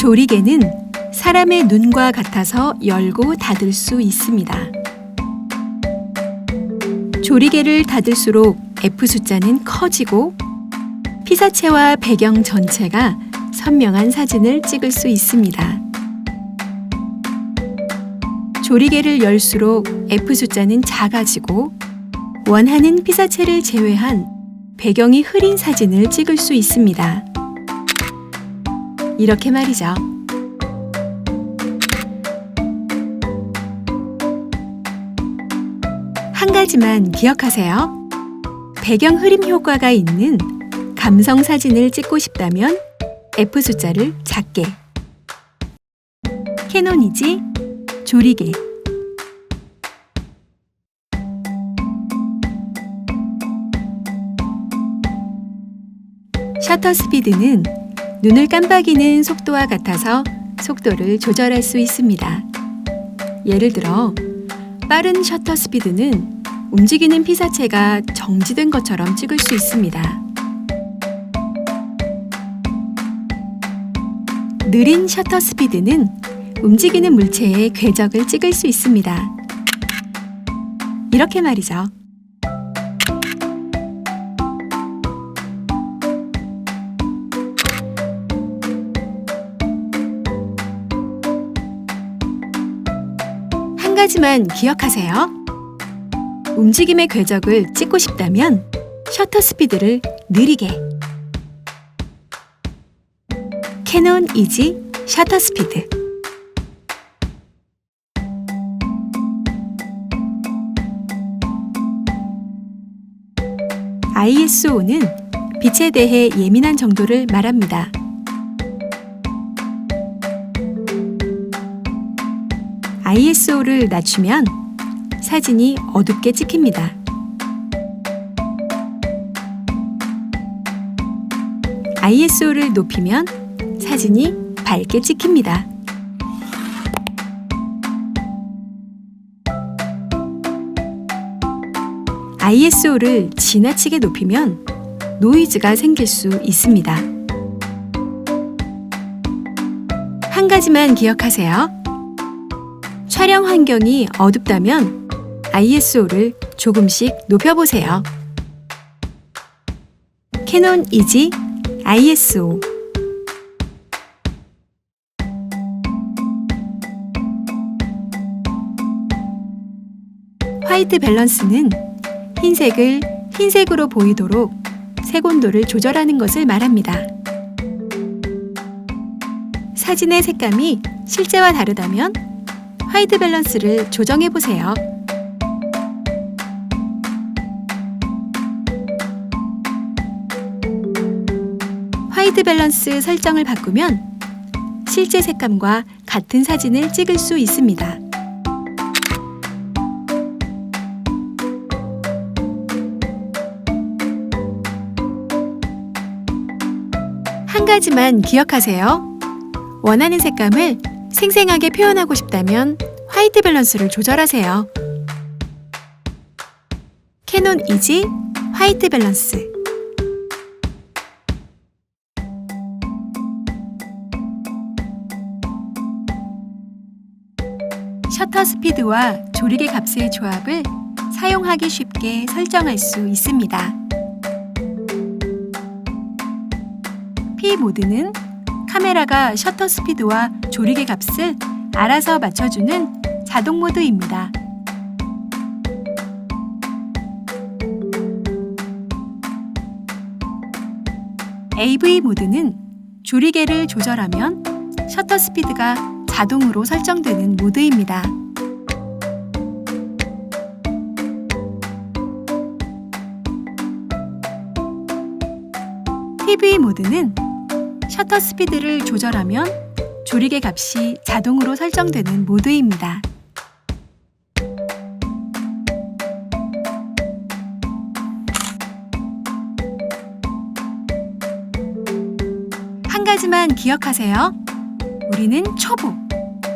조리개는 사람의 눈과 같아서 열고 닫을 수 있습니다. 조리개를 닫을수록 F 숫자는 커지고 피사체와 배경 전체가 선명한 사진을 찍을 수 있습니다. 조리개를 열수록 F 숫자는 작아지고 원하는 피사체를 제외한 배경이 흐린 사진을 찍을 수 있습니다. 이렇게 말이죠. 한 가지만 기억하세요. 배경 흐림 효과가 있는 감성 사진을 찍고 싶다면 F 숫자를 작게. 캐논이지 조리개. 셔터 스피드는 눈을 깜빡이는 속도와 같아서 속도를 조절할 수 있습니다. 예를 들어 빠른 셔터 스피드는 움직이는 피사체가 정지된 것처럼 찍을 수 있습니다. 느린 셔터 스피드는 움직이는 물체의 궤적을 찍을 수 있습니다. 이렇게 말이죠. 가지만 기억하세요. 움직임의 궤적을 찍고 싶다면 셔터 스피드를 느리게. 캐논 이지 셔터 스피드. ISO는 빛에 대해 예민한 정도를 말합니다. ISO를 낮추면 사진이 어둡게 찍힙니다. ISO를 높이면 사진이 밝게 찍힙니다. ISO를 지나치게 높이면 노이즈가 생길 수 있습니다. 한 가지만 기억하세요. 촬영 환경이 어둡다면 ISO를 조금씩 높여보세요. 캐논 이지 ISO 화이트 밸런스는 흰색을 흰색으로 보이도록 색온도를 조절하는 것을 말합니다. 사진의 색감이 실제와 다르다면 화이트 밸런스를 조정해 보세요. 화이트 밸런스 설정을 바꾸면 실제 색감과 같은 사진을 찍을 수 있습니다. 한 가지만 기억하세요. 원하는 색감을 생생하게 표현하고 싶다면 화이트 밸런스를 조절하세요. 캐논 이지 화이트 밸런스 셔터 스피드와 조리개 값의 조합을 사용하기 쉽게 설정할 수 있습니다. P 모드는 카메라가 셔터 스피드와 조리개 값을 알아서 맞춰주는 자동 모드입니다. AV 모드는 조리개를 조절하면 셔터 스피드가 자동으로 설정되는 모드입니다. TV 모드는 셔터 스피드를 조절하면 조리개 값이 자동으로 설정되는 모드입니다. 한 가지만 기억하세요. 우리는 초보.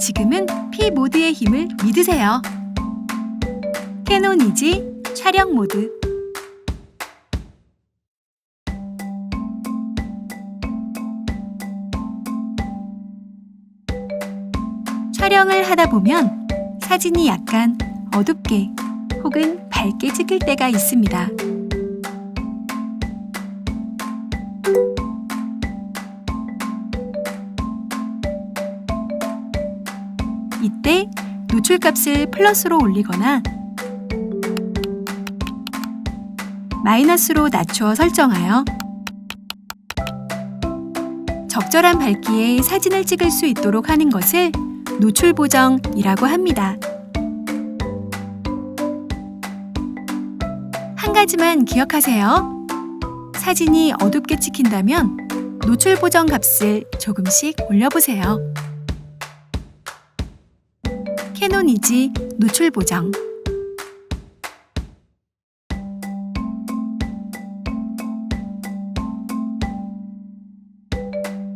지금은 P 모드의 힘을 믿으세요. 캐논 이지 촬영 모드 촬영을 하다 보면 사진이 약간 어둡게 혹은 밝게 찍힐 때가 있습니다. 이때 노출값을 플러스로 올리거나 마이너스로 낮추어 설정하여 적절한 밝기에 사진을 찍을 수 있도록 하는 것을 노출 보정이라고 합니다. 한 가지만 기억하세요. 사진이 어둡게 찍힌다면 노출 보정 값을 조금씩 올려보세요. 캐논 이지 노출 보정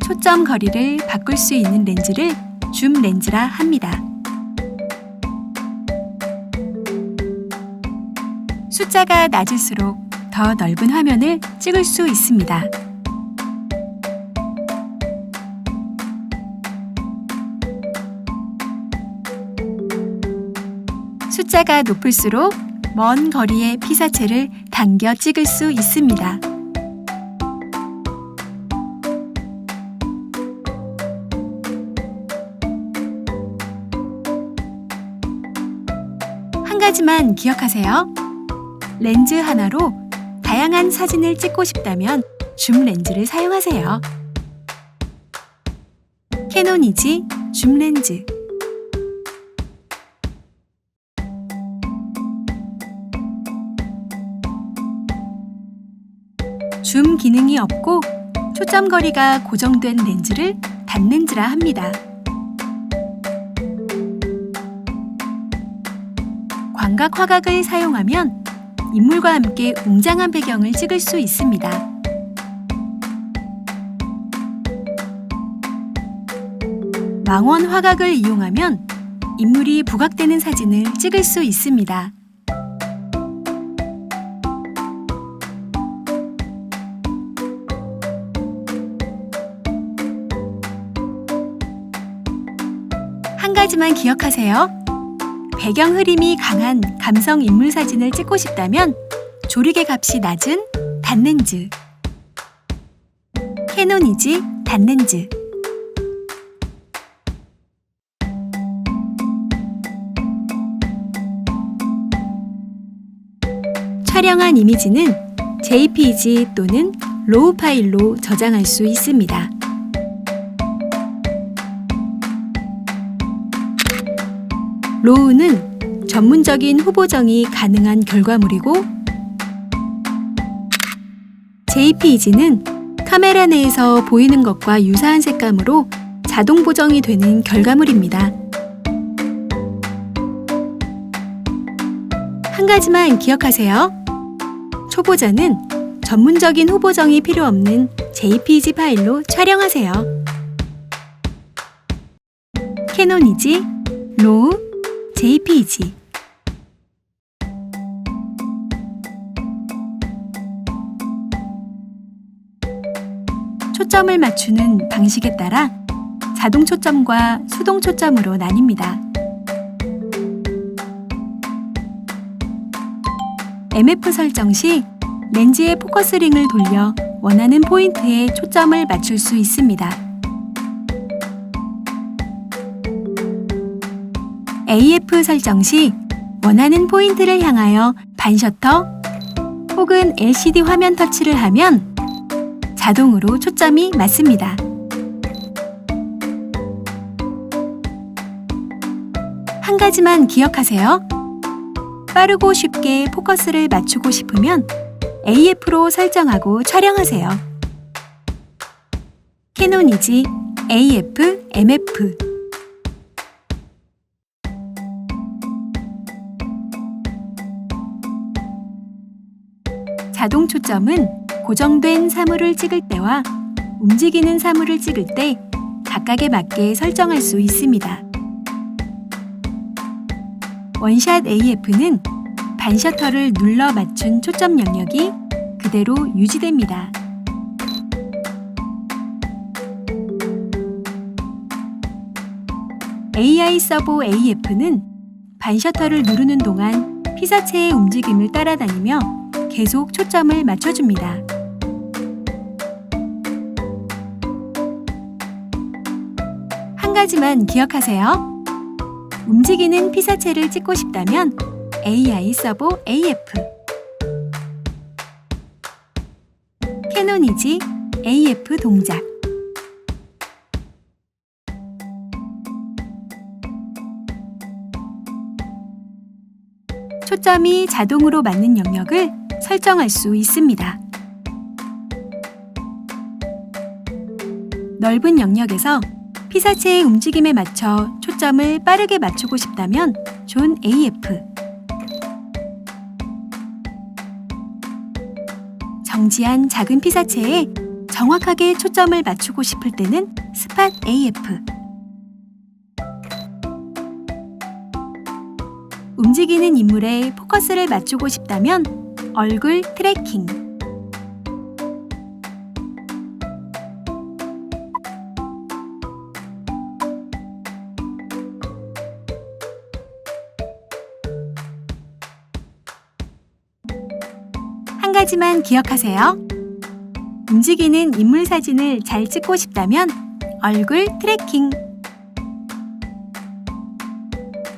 초점 거리를 바꿀 수 있는 렌즈를 줌 렌즈라 합니다. 숫자가 낮을수록 더 넓은 화면을 찍을 수 있습니다. 숫자가 높을수록 먼 거리의 피사체를 당겨 찍을 수 있습니다. 가지만 기억하세요. 렌즈 하나로 다양한 사진을 찍고 싶다면 줌 렌즈를 사용하세요. 캐논 이지 줌 렌즈 줌 기능이 없고 초점 거리가 고정된 렌즈를 단렌즈라 합니다. 광각 화각을 사용하면 인물과 함께 웅장한 배경을 찍을 수 있습니다. 망원 화각을 이용하면 인물이 부각되는 사진을 찍을 수 있습니다. 한 가지만 기억하세요. 배경 흐림이 강한 감성 인물 사진을 찍고 싶다면 조리개 값이 낮은 단렌즈 캐논이지 단렌즈 촬영한 이미지는 JPG 또는 로우 파일로 저장할 수 있습니다. 로우는 전문적인 후보정이 가능한 결과물이고 JPG는 카메라 내에서 보이는 것과 유사한 색감으로 자동 보정이 되는 결과물입니다. 한 가지만 기억하세요. 초보자는 전문적인 후보정이 필요 없는 JPG 파일로 촬영하세요. 캐논이지 로우 JPG 초점을 맞추는 방식에 따라 자동 초점과 수동 초점으로 나뉩니다. MF 설정 시 렌즈의 포커스 링을 돌려 원하는 포인트에 초점을 맞출 수 있습니다. AF 설정 시 원하는 포인트를 향하여 반셔터 혹은 LCD 화면 터치를 하면 자동으로 초점이 맞습니다. 한 가지만 기억하세요. 빠르고 쉽게 포커스를 맞추고 싶으면 AF로 설정하고 촬영하세요. 캐논이지 AF, MF 자동 초점은 고정된 사물을 찍을 때와 움직이는 사물을 찍을 때 각각에 맞게 설정할 수 있습니다. 원샷 AF는 반셔터를 눌러 맞춘 초점 영역이 그대로 유지됩니다. AI 서보 AF는 반셔터를 누르는 동안 피사체의 움직임을 따라다니며 계속 초점을 맞춰줍니다. 한 가지만 기억하세요. 움직이는 피사체를 찍고 싶다면 AI 서보 AF 캐논이지 AF 동작 초점이 자동으로 맞는 영역을 설정할 수 있습니다. 넓은 영역에서 피사체의 움직임에 맞춰 초점을 빠르게 맞추고 싶다면 존 AF 정지한 작은 피사체에 정확하게 초점을 맞추고 싶을 때는 스팟 AF 움직이는 인물에 포커스를 맞추고 싶다면 얼굴 트래킹. 한 가지만 기억하세요. 움직이는 인물 사진을 잘 찍고 싶다면 얼굴 트래킹.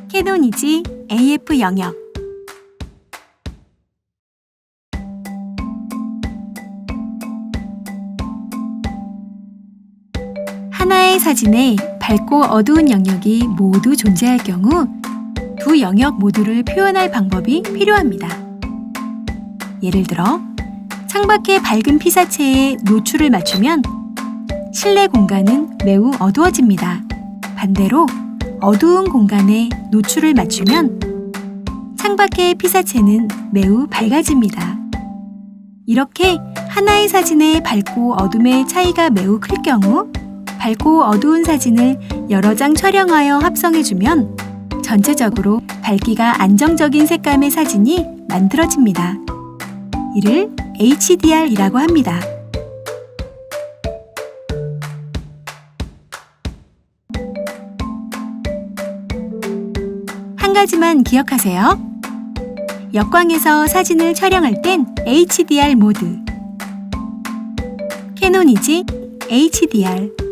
캐논이지 AF 영역 사진에 밝고 어두운 영역이 모두 존재할 경우 두 영역 모두를 표현할 방법이 필요합니다. 예를 들어 창밖의 밝은 피사체에 노출을 맞추면 실내 공간은 매우 어두워집니다. 반대로 어두운 공간에 노출을 맞추면 창밖의 피사체는 매우 밝아집니다. 이렇게 하나의 사진의 밝고 어둠의 차이가 매우 클 경우 밝고 어두운 사진을 여러 장 촬영하여 합성해주면 전체적으로 밝기가 안정적인 색감의 사진이 만들어집니다. 이를 HDR이라고 합니다. 한 가지만 기억하세요. 역광에서 사진을 촬영할 땐 HDR 모드. 캐논이지 HDR.